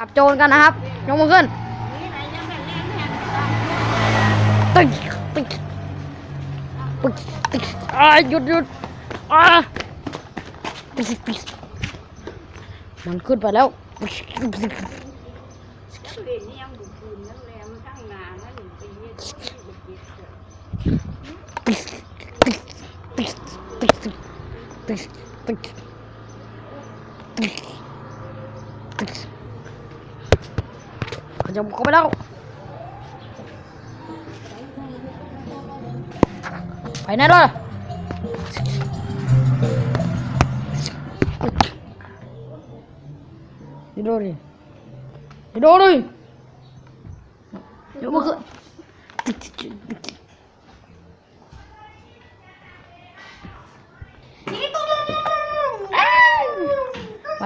จับโจรกันนะครับ ยกมือขึ้นตึ๊กตึ๊กตึ๊กตึ๊กอ่าหยุดหยุดอ่าตึ๊กตึ๊กมันขึ้นไปแล้วตึ๊กตึ๊กตึ๊กเล่นนี่ยังบุก คืนนั่นแหละมันตั้งนานนั่น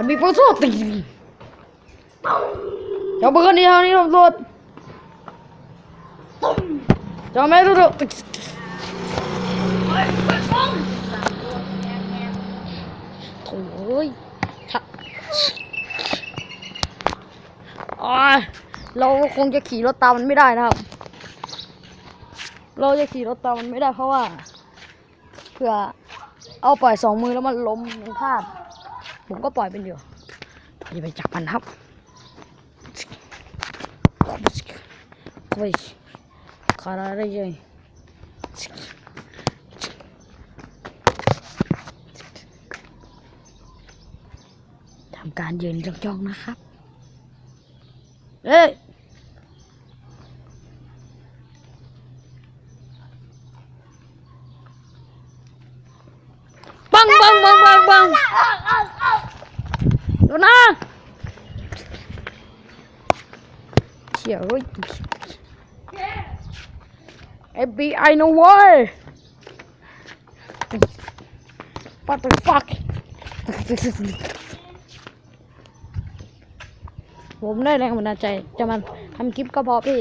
ไปเฮ็ด อย่าเบื่กันดีเท่านี่ตำรวจจะไม่รู้โถ่เอ้ยเราคงจะขี่รถตามมันไม่ได้นะครับ เราจะขี่รถตามมันไม่ได้เพราะว่าเผื่อเอาปล่อยสองมือแล้วมันล้มมันพลาด ผมก็ปล่อยเป็นอยู่ตอนนี้ไปจับมันครับ เฮ้ยขาดอะไรเลยทำการยืนจ้องๆนะครับเอ้ยบังบังบังบังบังดูนะเขี่ยเฮ้ย FBI no way What the fuck ผมได้แรงบันดาลใจจะมันทำคลิปก็พอพี่